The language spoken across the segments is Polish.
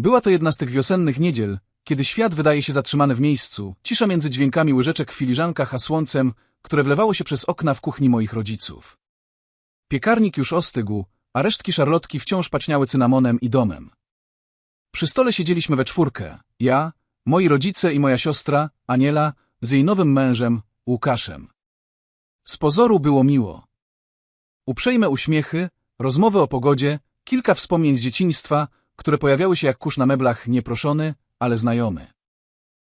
Była to jedna z tych wiosennych niedziel, kiedy świat wydaje się zatrzymany w miejscu, cisza między dźwiękami łyżeczek w filiżankach a słońcem, które wlewało się przez okna w kuchni moich rodziców. Piekarnik już ostygł, a resztki szarlotki wciąż paćniały cynamonem i domem. Przy stole siedzieliśmy we czwórkę, ja, moi rodzice i moja siostra, Aniela, z jej nowym mężem, Łukaszem. Z pozoru było miło. Uprzejme uśmiechy, rozmowy o pogodzie, kilka wspomnień z dzieciństwa, które pojawiały się jak kurz na meblach nieproszony, ale znajomy.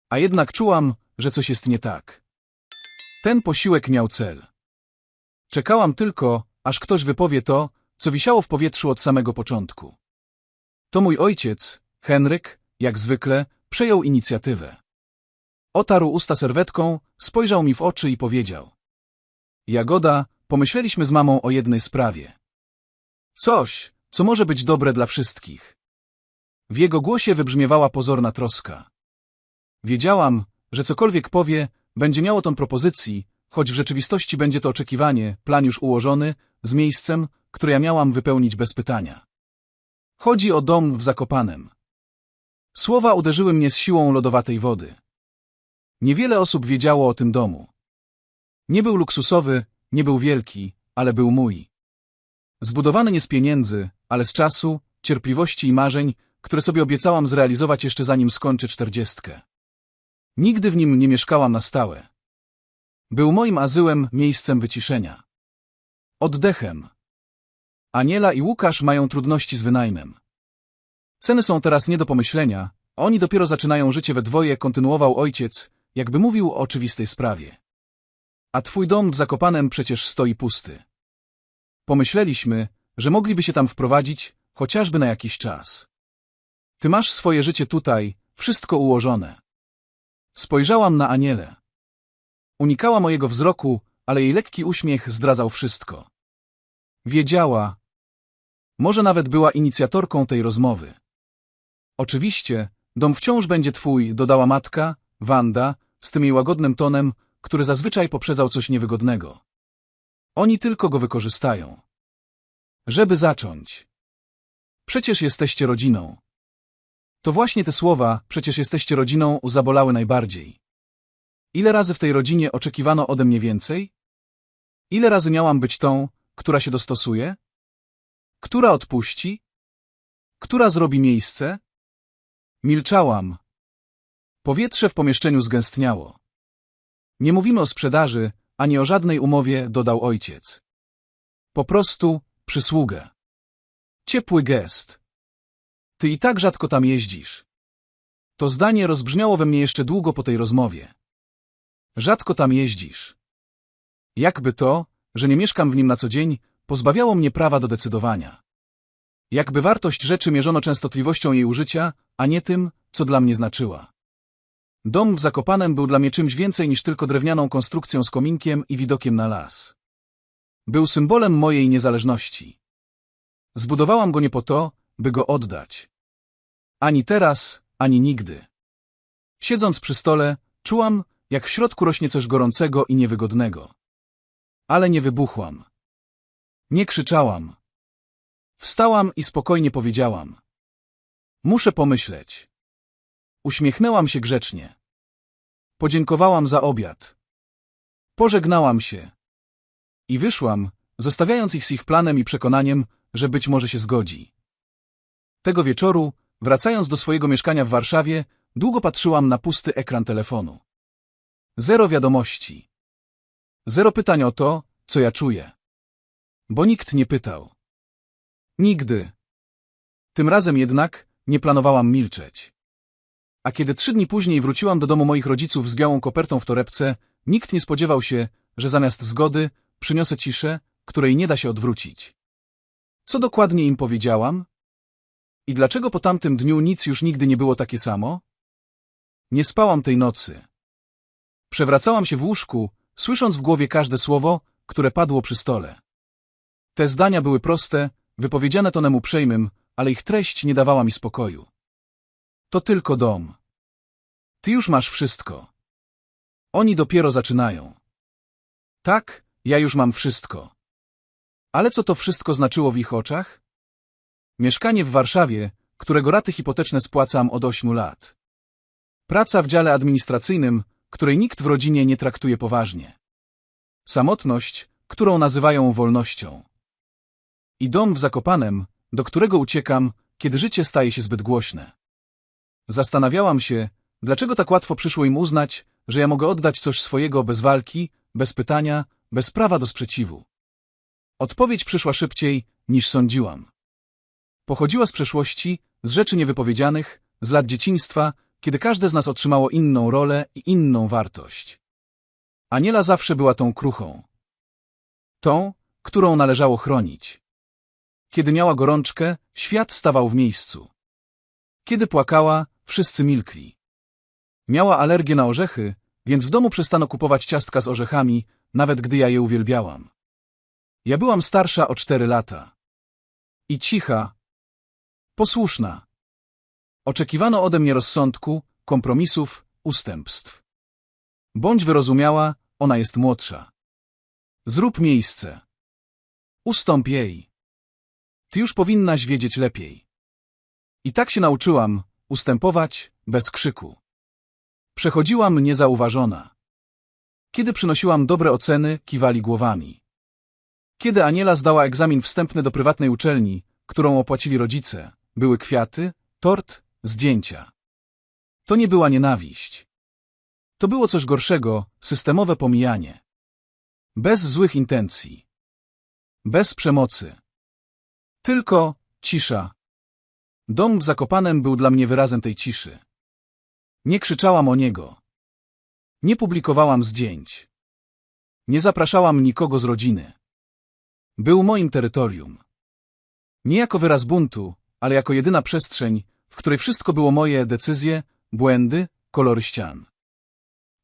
A jednak czułam, że coś jest nie tak. Ten posiłek miał cel. Czekałam tylko, aż ktoś wypowie to, co wisiało w powietrzu od samego początku. To mój ojciec, Henryk, jak zwykle, przejął inicjatywę. Otarł usta serwetką, spojrzał mi w oczy i powiedział. Jagoda, pomyśleliśmy z mamą o jednej sprawie. Coś, co może być dobre dla wszystkich. W jego głosie wybrzmiewała pozorna troska. Wiedziałam, że cokolwiek powie, będzie miało tą propozycji, choć w rzeczywistości będzie to oczekiwanie, plan już ułożony, z miejscem, które ja miałam wypełnić bez pytania. Chodzi o dom w Zakopanem. Słowa uderzyły mnie z siłą lodowatej wody. Niewiele osób wiedziało o tym domu. Nie był luksusowy, nie był wielki, ale był mój. Zbudowany nie z pieniędzy, ale z czasu, cierpliwości i marzeń, które sobie obiecałam zrealizować jeszcze zanim skończę czterdziestkę. Nigdy w nim nie mieszkałam na stałe. Był moim azyłem, miejscem wyciszenia. Oddechem. Aniela i Łukasz mają trudności z wynajmem. Ceny są teraz nie do pomyślenia, oni dopiero zaczynają życie we dwoje, kontynuował ojciec, jakby mówił o oczywistej sprawie. A twój dom w Zakopanem przecież stoi pusty. Pomyśleliśmy, że mogliby się tam wprowadzić, chociażby na jakiś czas. Ty masz swoje życie tutaj, wszystko ułożone. Spojrzałam na Anielę. Unikała mojego wzroku, ale jej lekki uśmiech zdradzał wszystko. Wiedziała. Może nawet była inicjatorką tej rozmowy. Oczywiście, dom wciąż będzie twój, dodała matka, Wanda, z tym jej łagodnym tonem, który zazwyczaj poprzedzał coś niewygodnego. Oni tylko go wykorzystają. Żeby zacząć. Przecież jesteście rodziną. To właśnie te słowa, przecież jesteście rodziną, zabolały najbardziej. Ile razy w tej rodzinie oczekiwano ode mnie więcej? Ile razy miałam być tą, która się dostosuje? Która odpuści? Która zrobi miejsce? Milczałam. Powietrze w pomieszczeniu zgęstniało. Nie mówimy o sprzedaży, ani o żadnej umowie, dodał ojciec. Po prostu przysługę. Ciepły gest. Ty i tak rzadko tam jeździsz. To zdanie rozbrzmiało we mnie jeszcze długo po tej rozmowie. Rzadko tam jeździsz. Jakby to, że nie mieszkam w nim na co dzień, pozbawiało mnie prawa do decydowania. Jakby wartość rzeczy mierzono częstotliwością jej użycia, a nie tym, co dla mnie znaczyła. Dom w Zakopanem był dla mnie czymś więcej niż tylko drewnianą konstrukcją z kominkiem i widokiem na las. Był symbolem mojej niezależności. Zbudowałam go nie po to, by go oddać. Ani teraz, ani nigdy. Siedząc przy stole, czułam, jak w środku rośnie coś gorącego i niewygodnego. Ale nie wybuchłam. Nie krzyczałam. Wstałam i spokojnie powiedziałam. Muszę pomyśleć. Uśmiechnęłam się grzecznie. Podziękowałam za obiad. Pożegnałam się. I wyszłam, zostawiając ich z ich planem i przekonaniem, że być może się zgodzi. Tego wieczoru, wracając do swojego mieszkania w Warszawie, długo patrzyłam na pusty ekran telefonu. Zero wiadomości. Zero pytań o to, co ja czuję. Bo nikt nie pytał. Nigdy. Tym razem jednak nie planowałam milczeć. A kiedy trzy dni później wróciłam do domu moich rodziców z białą kopertą w torebce, nikt nie spodziewał się, że zamiast zgody przyniosę ciszę, której nie da się odwrócić. Co dokładnie im powiedziałam? I dlaczego po tamtym dniu nic już nigdy nie było takie samo? Nie spałam tej nocy. Przewracałam się w łóżku, słysząc w głowie każde słowo, które padło przy stole. Te zdania były proste, wypowiedziane tonem uprzejmym, ale ich treść nie dawała mi spokoju. To tylko dom. Ty już masz wszystko. Oni dopiero zaczynają. Tak, ja już mam wszystko. Ale co to wszystko znaczyło w ich oczach? Mieszkanie w Warszawie, którego raty hipoteczne spłacam od ośmiu lat. Praca w dziale administracyjnym, której nikt w rodzinie nie traktuje poważnie. Samotność, którą nazywają wolnością. I dom w Zakopanem, do którego uciekam, kiedy życie staje się zbyt głośne. Zastanawiałam się, dlaczego tak łatwo przyszło im uznać, że ja mogę oddać coś swojego bez walki, bez pytania, bez prawa do sprzeciwu. Odpowiedź przyszła szybciej, niż sądziłam. Pochodziła z przeszłości, z rzeczy niewypowiedzianych, z lat dzieciństwa, kiedy każde z nas otrzymało inną rolę i inną wartość. Aniela zawsze była tą kruchą. Tą, którą należało chronić. Kiedy miała gorączkę, świat stawał w miejscu. Kiedy płakała, wszyscy milkli. Miała alergię na orzechy, więc w domu przestano kupować ciastka z orzechami, nawet gdy ja je uwielbiałam. Ja byłam starsza o cztery lata. I cicha, posłuszna. Oczekiwano ode mnie rozsądku, kompromisów, ustępstw. Bądź wyrozumiała, ona jest młodsza. Zrób miejsce. Ustąp jej. Ty już powinnaś wiedzieć lepiej. I tak się nauczyłam, ustępować, bez krzyku. Przechodziłam niezauważona. Kiedy przynosiłam dobre oceny, kiwali głowami. Kiedy Aniela zdała egzamin wstępny do prywatnej uczelni, którą opłacili rodzice, były kwiaty, tort, zdjęcia. To nie była nienawiść. To było coś gorszego, systemowe pomijanie. Bez złych intencji. Bez przemocy. Tylko cisza. Dom w Zakopanem był dla mnie wyrazem tej ciszy. Nie krzyczałam o niego. Nie publikowałam zdjęć. Nie zapraszałam nikogo z rodziny. Był moim terytorium. Nie jako wyraz buntu, ale jako jedyna przestrzeń, w której wszystko było moje decyzje, błędy, kolory ścian.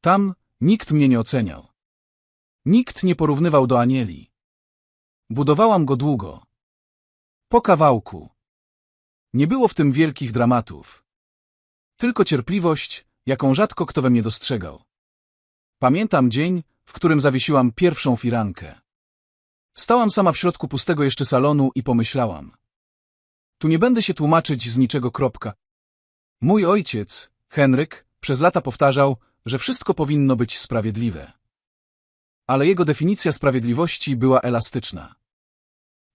Tam nikt mnie nie oceniał. Nikt nie porównywał do anieli. Budowałam go długo. Po kawałku. Nie było w tym wielkich dramatów. Tylko cierpliwość, jaką rzadko kto we mnie dostrzegał. Pamiętam dzień, w którym zawiesiłam pierwszą firankę. Stałam sama w środku pustego jeszcze salonu i pomyślałam. Tu nie będę się tłumaczyć z niczego kropka. Mój ojciec, Henryk, przez lata powtarzał, że wszystko powinno być sprawiedliwe. Ale jego definicja sprawiedliwości była elastyczna.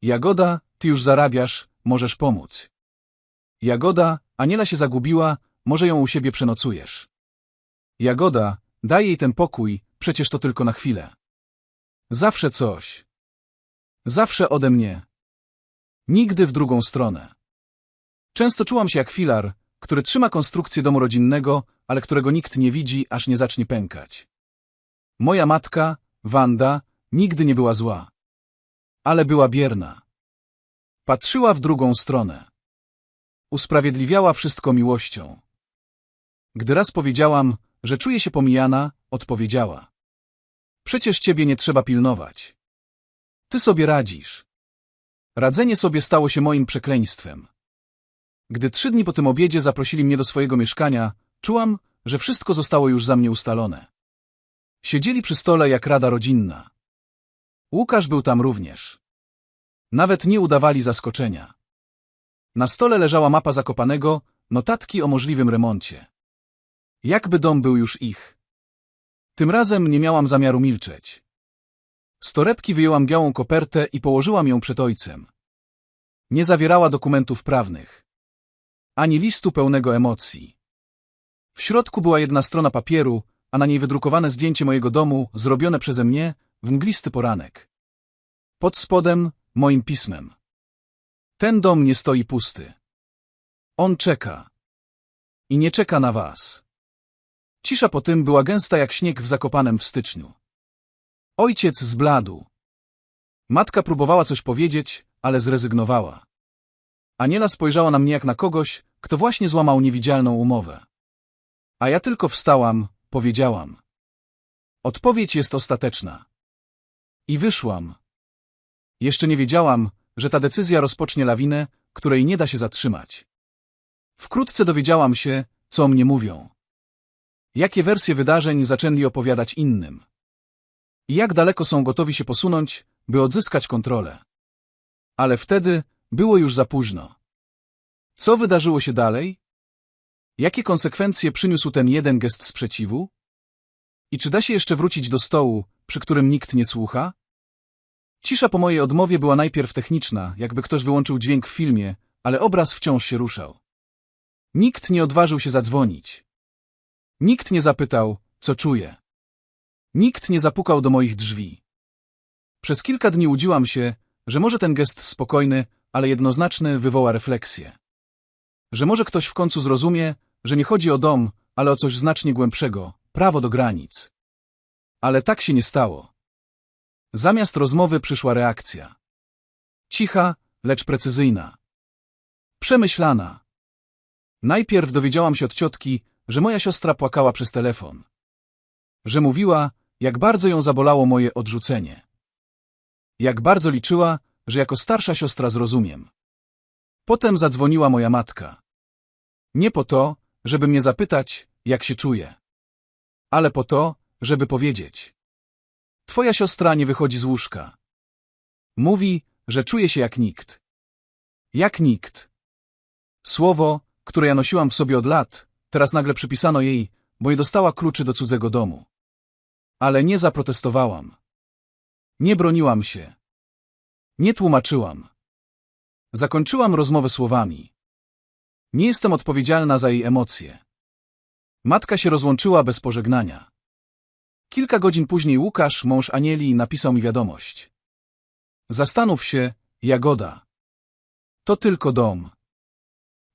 Jagoda, ty już zarabiasz, możesz pomóc. Jagoda, Aniela się zagubiła, może ją u siebie przenocujesz. Jagoda, daj jej ten pokój, przecież to tylko na chwilę. Zawsze coś. Zawsze ode mnie. Nigdy w drugą stronę. Często czułam się jak filar, który trzyma konstrukcję domu rodzinnego, ale którego nikt nie widzi, aż nie zacznie pękać. Moja matka, Wanda, nigdy nie była zła. Ale była bierna. Patrzyła w drugą stronę. Usprawiedliwiała wszystko miłością. Gdy raz powiedziałam, że czuję się pomijana, odpowiedziała. Przecież ciebie nie trzeba pilnować. Ty sobie radzisz. Radzenie sobie stało się moim przekleństwem. Gdy trzy dni po tym obiedzie zaprosili mnie do swojego mieszkania, czułam, że wszystko zostało już za mnie ustalone. Siedzieli przy stole jak rada rodzinna. Łukasz był tam również. Nawet nie udawali zaskoczenia. Na stole leżała mapa Zakopanego, notatki o możliwym remoncie. Jakby dom był już ich. Tym razem nie miałam zamiaru milczeć. Z torebki wyjęłam białą kopertę i położyłam ją przed ojcem. Nie zawierała dokumentów prawnych. Ani listu pełnego emocji. W środku była jedna strona papieru, a na niej wydrukowane zdjęcie mojego domu, zrobione przeze mnie, w mglisty poranek. Pod spodem, moim pismem. Ten dom nie stoi pusty. On czeka. I nie czeka na was. Cisza po tym była gęsta jak śnieg w Zakopanem w styczniu. Ojciec zbladł. Matka próbowała coś powiedzieć, ale zrezygnowała. Aniela spojrzała na mnie jak na kogoś, kto właśnie złamał niewidzialną umowę. A ja tylko wstałam, powiedziałam. Odpowiedź jest ostateczna. I wyszłam. Jeszcze nie wiedziałam, że ta decyzja rozpocznie lawinę, której nie da się zatrzymać. Wkrótce dowiedziałam się, co o mnie mówią. Jakie wersje wydarzeń zaczęli opowiadać innym. I jak daleko są gotowi się posunąć, by odzyskać kontrolę. Ale wtedy było już za późno. Co wydarzyło się dalej? Jakie konsekwencje przyniósł ten jeden gest sprzeciwu? I czy da się jeszcze wrócić do stołu, przy którym nikt nie słucha? Cisza po mojej odmowie była najpierw techniczna, jakby ktoś wyłączył dźwięk w filmie, ale obraz wciąż się ruszał. Nikt nie odważył się zadzwonić. Nikt nie zapytał, co czuję. Nikt nie zapukał do moich drzwi. Przez kilka dni łudziłam się, że może ten gest spokojny, ale jednoznaczny wywoła refleksję. Że może ktoś w końcu zrozumie, że nie chodzi o dom, ale o coś znacznie głębszego, prawo do granic. Ale tak się nie stało. Zamiast rozmowy przyszła reakcja. Cicha, lecz precyzyjna. Przemyślana. Najpierw dowiedziałam się od ciotki, że moja siostra płakała przez telefon. Że mówiła, jak bardzo ją zabolało moje odrzucenie. Jak bardzo liczyła, że jako starsza siostra zrozumiem. Potem zadzwoniła moja matka. Nie po to, żeby mnie zapytać, jak się czuję. Ale po to, żeby powiedzieć. Twoja siostra nie wychodzi z łóżka. Mówi, że czuje się jak nikt. Jak nikt. Słowo, które ja nosiłam w sobie od lat, teraz nagle przypisano jej, bo nie dostała kluczy do cudzego domu. Ale nie zaprotestowałam. Nie broniłam się. Nie tłumaczyłam. Zakończyłam rozmowę słowami. Nie jestem odpowiedzialna za jej emocje. Matka się rozłączyła bez pożegnania. Kilka godzin później Łukasz, mąż Anieli, napisał mi wiadomość. Zastanów się, Jagoda. To tylko dom.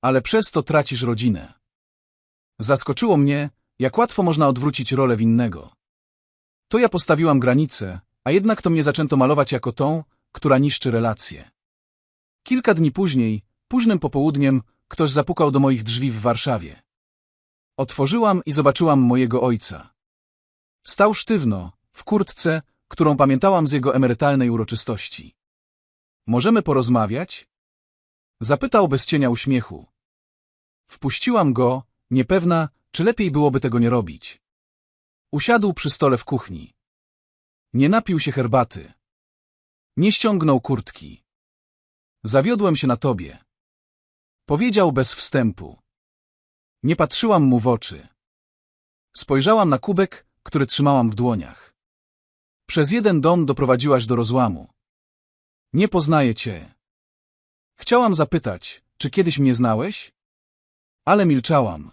Ale przez to tracisz rodzinę. Zaskoczyło mnie, jak łatwo można odwrócić rolę winnego. To ja postawiłam granicę, a jednak to mnie zaczęto malować jako tą, która niszczy relacje. Kilka dni później, późnym popołudniem, ktoś zapukał do moich drzwi w Warszawie. Otworzyłam i zobaczyłam mojego ojca. Stał sztywno, w kurtce, którą pamiętałam z jego emerytalnej uroczystości. Możemy porozmawiać? Zapytał bez cienia uśmiechu. Wpuściłam go, niepewna, czy lepiej byłoby tego nie robić. Usiadł przy stole w kuchni. Nie napił się herbaty. Nie ściągnął kurtki. Zawiodłem się na tobie. Powiedział bez wstępu. Nie patrzyłam mu w oczy. Spojrzałam na kubek, który trzymałam w dłoniach. Przez jeden dom doprowadziłaś do rozłamu. Nie poznaję cię. Chciałam zapytać, czy kiedyś mnie znałeś? Ale milczałam.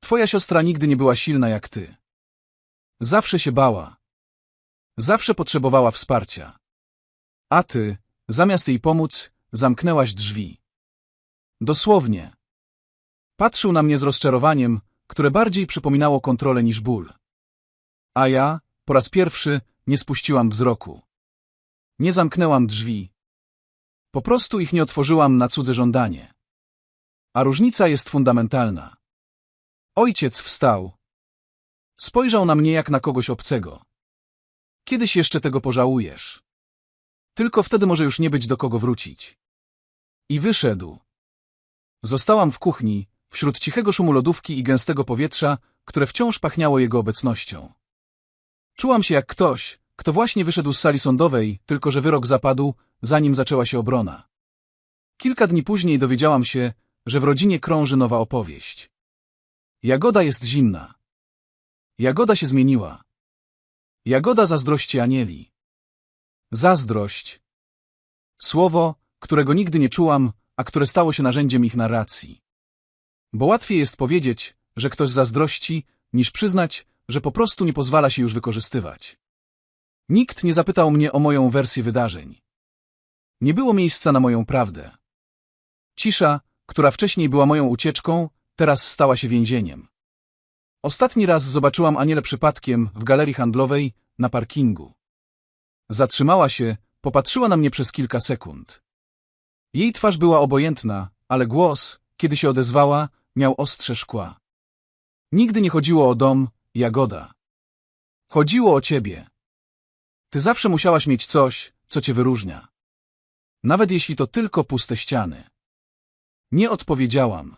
Twoja siostra nigdy nie była silna jak ty. Zawsze się bała. Zawsze potrzebowała wsparcia. A ty, zamiast jej pomóc, zamknęłaś drzwi. Dosłownie. Patrzył na mnie z rozczarowaniem, które bardziej przypominało kontrolę niż ból. A ja, po raz pierwszy, nie spuściłam wzroku. Nie zamknęłam drzwi. Po prostu ich nie otworzyłam na cudze żądanie. A różnica jest fundamentalna. Ojciec wstał. Spojrzał na mnie jak na kogoś obcego. Kiedyś jeszcze tego pożałujesz. Tylko wtedy może już nie być do kogo wrócić. I wyszedł. Zostałam w kuchni, wśród cichego szumu lodówki i gęstego powietrza, które wciąż pachniało jego obecnością. Czułam się jak ktoś, kto właśnie wyszedł z sali sądowej, tylko że wyrok zapadł, zanim zaczęła się obrona. Kilka dni później dowiedziałam się, że w rodzinie krąży nowa opowieść. Jagoda jest zimna. Jagoda się zmieniła. Jagoda zazdrości anieli. Zazdrość. Słowo, którego nigdy nie czułam, a które stało się narzędziem ich narracji. Bo łatwiej jest powiedzieć, że ktoś zazdrości, niż przyznać, że po prostu nie pozwala się już wykorzystywać. Nikt nie zapytał mnie o moją wersję wydarzeń. Nie było miejsca na moją prawdę. Cisza, która wcześniej była moją ucieczką, teraz stała się więzieniem. Ostatni raz zobaczyłam Anielę przypadkiem w galerii handlowej na parkingu. Zatrzymała się, popatrzyła na mnie przez kilka sekund. Jej twarz była obojętna, ale głos, kiedy się odezwała, miał ostrze szkła. Nigdy nie chodziło o dom, Jagoda. Chodziło o ciebie. Ty zawsze musiałaś mieć coś, co cię wyróżnia. Nawet jeśli to tylko puste ściany. Nie odpowiedziałam.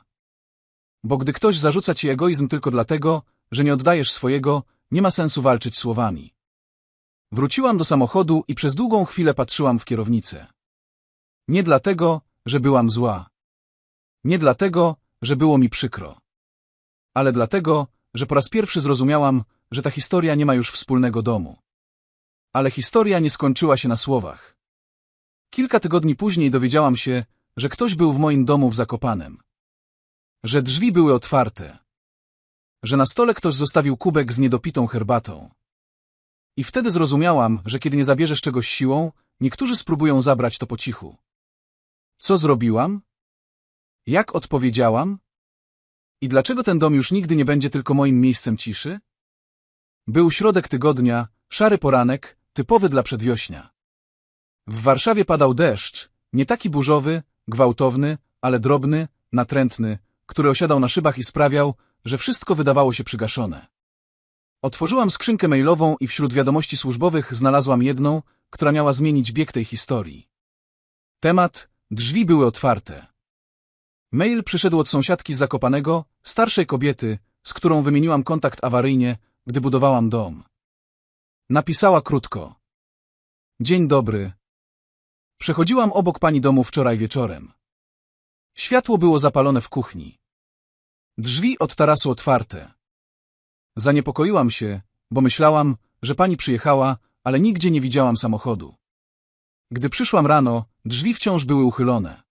Bo gdy ktoś zarzuca ci egoizm tylko dlatego, że nie oddajesz swojego, nie ma sensu walczyć słowami. Wróciłam do samochodu i przez długą chwilę patrzyłam w kierownicę. Nie dlatego, że byłam zła. Nie dlatego, że było mi przykro. Ale dlatego, że po raz pierwszy zrozumiałam, że ta historia nie ma już wspólnego domu. Ale historia nie skończyła się na słowach. Kilka tygodni później dowiedziałam się, że ktoś był w moim domu w Zakopanem. Że drzwi były otwarte. Że na stole ktoś zostawił kubek z niedopitą herbatą. I wtedy zrozumiałam, że kiedy nie zabierzesz czegoś siłą, niektórzy spróbują zabrać to po cichu. Co zrobiłam? Jak odpowiedziałam? I dlaczego ten dom już nigdy nie będzie tylko moim miejscem ciszy? Był środek tygodnia, szary poranek, typowy dla przedwiośnia. W Warszawie padał deszcz, nie taki burzowy, gwałtowny, ale drobny, natrętny, który osiadał na szybach i sprawiał, że wszystko wydawało się przygaszone. Otworzyłam skrzynkę mailową i wśród wiadomości służbowych znalazłam jedną, która miała zmienić bieg tej historii. Temat drzwi były otwarte. Mail przyszedł od sąsiadki z Zakopanego, starszej kobiety, z którą wymieniłam kontakt awaryjnie, gdy budowałam dom. Napisała krótko. Dzień dobry. Przechodziłam obok pani domu wczoraj wieczorem. Światło było zapalone w kuchni. Drzwi od tarasu otwarte. Zaniepokoiłam się, bo myślałam, że pani przyjechała, ale nigdzie nie widziałam samochodu. Gdy przyszłam rano, drzwi wciąż były uchylone.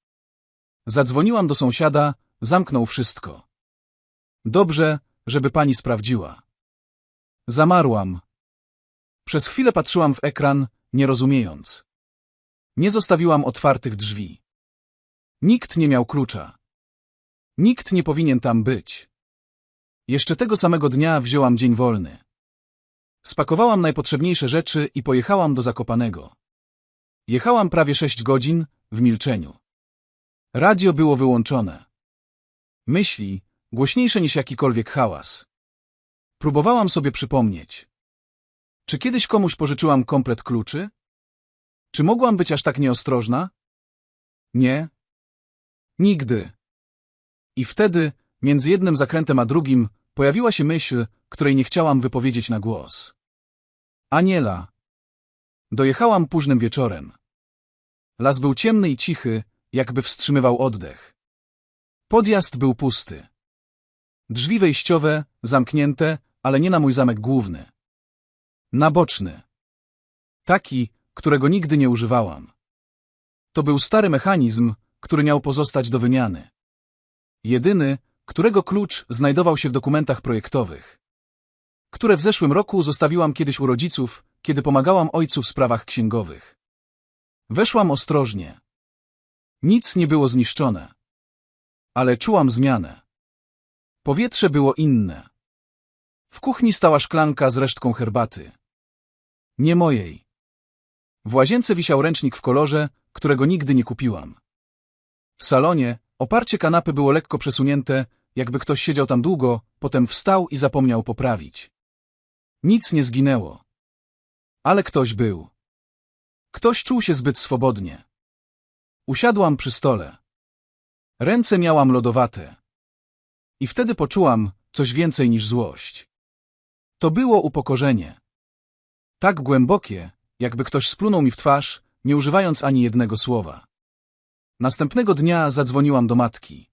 Zadzwoniłam do sąsiada, zamknął wszystko. Dobrze, żeby pani sprawdziła. Zamarłam. Przez chwilę patrzyłam w ekran, nie rozumiejąc. Nie zostawiłam otwartych drzwi. Nikt nie miał klucza. Nikt nie powinien tam być. Jeszcze tego samego dnia wzięłam dzień wolny. Spakowałam najpotrzebniejsze rzeczy i pojechałam do Zakopanego. Jechałam prawie sześć godzin, w milczeniu. Radio było wyłączone. Myśli, głośniejsze niż jakikolwiek hałas. Próbowałam sobie przypomnieć. Czy kiedyś komuś pożyczyłam komplet kluczy? Czy mogłam być aż tak nieostrożna? Nie. Nigdy. I wtedy, między jednym zakrętem a drugim, pojawiła się myśl, której nie chciałam wypowiedzieć na głos. Aniela. Dojechałam późnym wieczorem. Las był ciemny i cichy, jakby wstrzymywał oddech. Podjazd był pusty. Drzwi wejściowe, zamknięte, ale nie na mój zamek główny. Na boczny. Taki, którego nigdy nie używałam. To był stary mechanizm, który miał pozostać do wymiany. Jedyny, którego klucz znajdował się w dokumentach projektowych, które w zeszłym roku zostawiłam kiedyś u rodziców, kiedy pomagałam ojcu w sprawach księgowych. Weszłam ostrożnie. Nic nie było zniszczone. Ale czułam zmianę. Powietrze było inne. W kuchni stała szklanka z resztką herbaty. Nie mojej. W łazience wisiał ręcznik w kolorze, którego nigdy nie kupiłam. W salonie oparcie kanapy było lekko przesunięte, jakby ktoś siedział tam długo, potem wstał i zapomniał poprawić. Nic nie zginęło. Ale ktoś był. Ktoś czuł się zbyt swobodnie. Usiadłam przy stole. Ręce miałam lodowate. I wtedy poczułam coś więcej niż złość. To było upokorzenie. Tak głębokie, jakby ktoś splunął mi w twarz, nie używając ani jednego słowa. Następnego dnia zadzwoniłam do matki.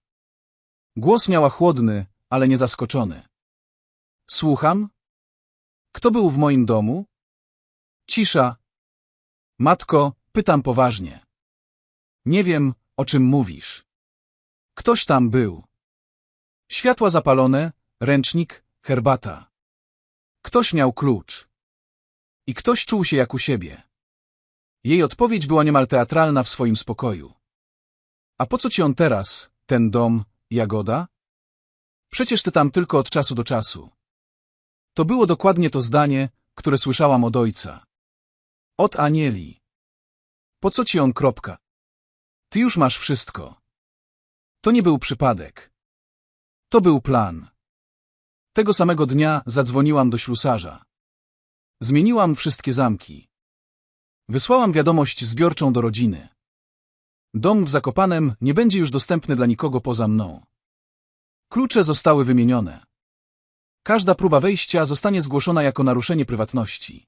Głos miała chłodny, ale nie zaskoczony. Słucham? Kto był w moim domu? Cisza. Matko, pytam poważnie. Nie wiem, o czym mówisz. Ktoś tam był. Światła zapalone, ręcznik, herbata. Ktoś miał klucz. I ktoś czuł się jak u siebie. Jej odpowiedź była niemal teatralna w swoim spokoju. A po co ci on teraz, ten dom, Jagoda? Przecież ty tam tylko od czasu do czasu. To było dokładnie to zdanie, które słyszałam od ojca. Od Anieli. Po co ci on kropka? Ty już masz wszystko. To nie był przypadek. To był plan. Tego samego dnia zadzwoniłam do ślusarza. Zmieniłam wszystkie zamki. Wysłałam wiadomość zbiorczą do rodziny. Dom w Zakopanem nie będzie już dostępny dla nikogo poza mną. Klucze zostały wymienione. Każda próba wejścia zostanie zgłoszona jako naruszenie prywatności.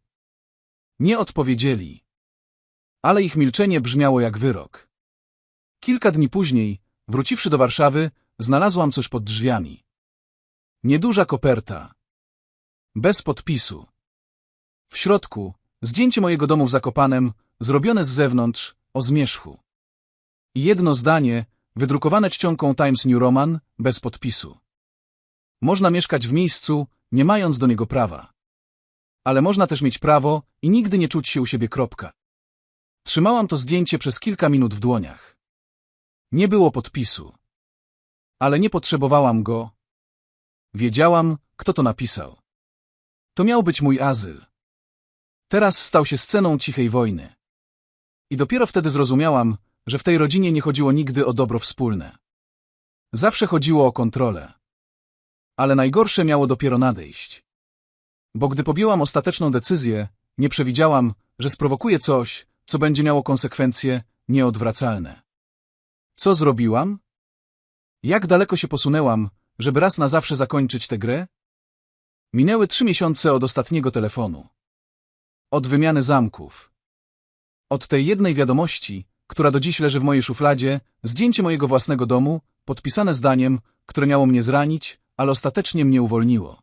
Nie odpowiedzieli. Ale ich milczenie brzmiało jak wyrok. Kilka dni później wróciwszy do Warszawy, znalazłam coś pod drzwiami. Nieduża koperta. Bez podpisu. W środku zdjęcie mojego domu w Zakopanem, zrobione z zewnątrz, o zmierzchu. Jedno zdanie, wydrukowane czcionką Times New Roman, bez podpisu. Można mieszkać w miejscu, nie mając do niego prawa. Ale można też mieć prawo i nigdy nie czuć się u siebie kropka. Trzymałam to zdjęcie przez kilka minut w dłoniach. Nie było podpisu. Ale nie potrzebowałam go. Wiedziałam, kto to napisał. To miał być mój azyl. Teraz stał się sceną cichej wojny. I dopiero wtedy zrozumiałam, że w tej rodzinie nie chodziło nigdy o dobro wspólne. Zawsze chodziło o kontrolę. Ale najgorsze miało dopiero nadejść. Bo gdy podjęłam ostateczną decyzję, nie przewidziałam, że sprowokuje coś, co będzie miało konsekwencje nieodwracalne. Co zrobiłam? Jak daleko się posunęłam, żeby raz na zawsze zakończyć tę grę? Minęły trzy miesiące od ostatniego telefonu. Od wymiany zamków. Od tej jednej wiadomości, która do dziś leży w mojej szufladzie, zdjęcie mojego własnego domu, podpisane zdaniem, które miało mnie zranić, ale ostatecznie mnie uwolniło.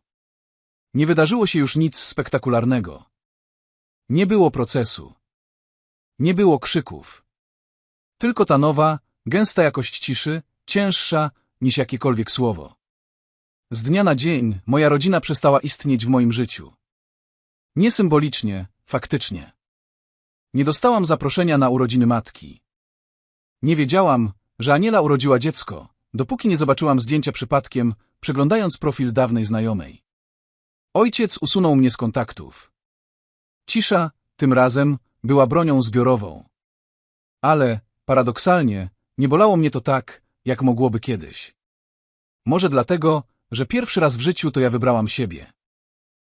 Nie wydarzyło się już nic spektakularnego. Nie było procesu. Nie było krzyków. Tylko ta nowa, gęsta jakość ciszy, cięższa niż jakiekolwiek słowo. Z dnia na dzień moja rodzina przestała istnieć w moim życiu. Nie symbolicznie, faktycznie. Nie dostałam zaproszenia na urodziny matki. Nie wiedziałam, że Aniela urodziła dziecko, dopóki nie zobaczyłam zdjęcia przypadkiem, przeglądając profil dawnej znajomej. Ojciec usunął mnie z kontaktów. Cisza, tym razem, była bronią zbiorową. Ale, paradoksalnie, nie bolało mnie to tak, jak mogłoby kiedyś. Może dlatego, że pierwszy raz w życiu to ja wybrałam siebie.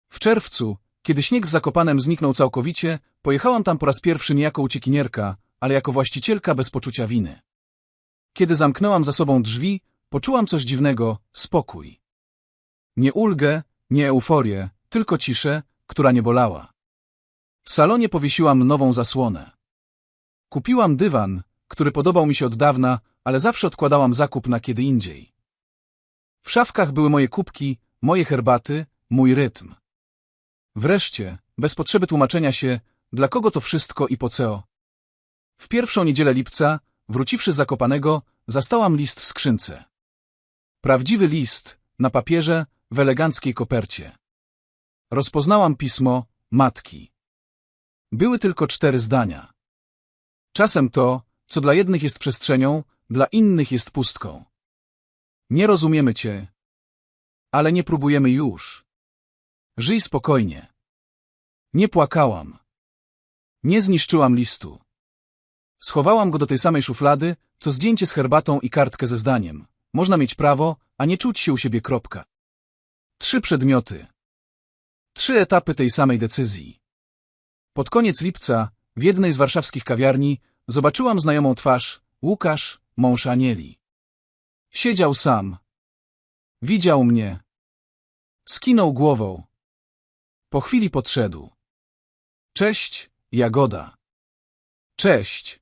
W czerwcu, kiedy śnieg w Zakopanem zniknął całkowicie, pojechałam tam po raz pierwszy nie jako uciekinierka, ale jako właścicielka bez poczucia winy. Kiedy zamknęłam za sobą drzwi, poczułam coś dziwnego, spokój. Nie ulgę, nie euforię, tylko ciszę, która nie bolała. W salonie powiesiłam nową zasłonę. Kupiłam dywan, który podobał mi się od dawna, ale zawsze odkładałam zakup na kiedy indziej. W szafkach były moje kubki, moje herbaty, mój rytm. Wreszcie, bez potrzeby tłumaczenia się, dla kogo to wszystko i po co. W pierwszą niedzielę lipca, wróciwszy z Zakopanego, zastałam list w skrzynce. Prawdziwy list, na papierze, w eleganckiej kopercie. Rozpoznałam pismo matki. Były tylko cztery zdania. Czasem to, co dla jednych jest przestrzenią, dla innych jest pustką. Nie rozumiemy cię, ale nie próbujemy już. Żyj spokojnie. Nie płakałam. Nie zniszczyłam listu. Schowałam go do tej samej szuflady, co zdjęcie z herbatą i kartkę ze zdaniem. Można mieć prawo, a nie czuć się u siebie kropka. Trzy przedmioty. Trzy etapy tej samej decyzji. Pod koniec lipca, w jednej z warszawskich kawiarni, zobaczyłam znajomą twarz, Łukasz, mąż Anieli. Siedział sam. Widział mnie. Skinął głową. Po chwili podszedł. Cześć, Jagoda. Cześć.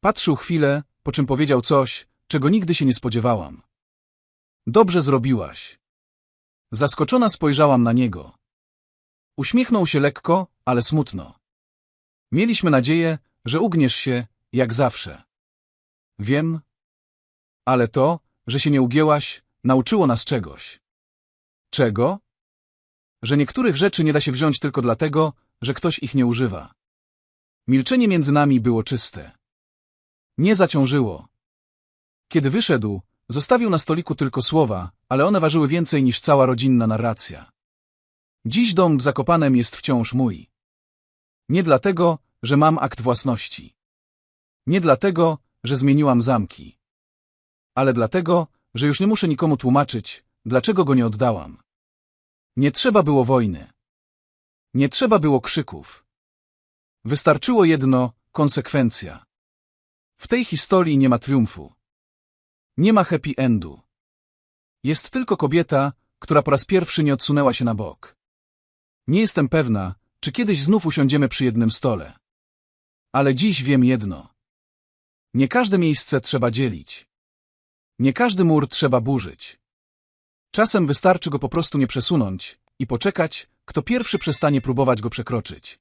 Patrzył chwilę, po czym powiedział coś, czego nigdy się nie spodziewałam. Dobrze zrobiłaś. Zaskoczona spojrzałam na niego. Uśmiechnął się lekko, ale smutno. Mieliśmy nadzieję, że ugniesz się, jak zawsze. Wiem. Ale to, że się nie ugięłaś, nauczyło nas czegoś. Czego? Że niektórych rzeczy nie da się wziąć tylko dlatego, że ktoś ich nie używa. Milczenie między nami było czyste. Nie zaciążyło. Kiedy wyszedł, zostawił na stoliku tylko słowa, ale one ważyły więcej niż cała rodzinna narracja. Dziś dom w Zakopanem jest wciąż mój. Nie dlatego, że mam akt własności. Nie dlatego, że zmieniłam zamki. Ale dlatego, że już nie muszę nikomu tłumaczyć, dlaczego go nie oddałam. Nie trzeba było wojny. Nie trzeba było krzyków. Wystarczyło jedno, konsekwencja. W tej historii nie ma triumfu. Nie ma happy endu. Jest tylko kobieta, która po raz pierwszy nie odsunęła się na bok. Nie jestem pewna, czy kiedyś znów usiądziemy przy jednym stole. Ale dziś wiem jedno. Nie każde miejsce trzeba dzielić. Nie każdy mur trzeba burzyć. Czasem wystarczy go po prostu nie przesunąć i poczekać, kto pierwszy przestanie próbować go przekroczyć.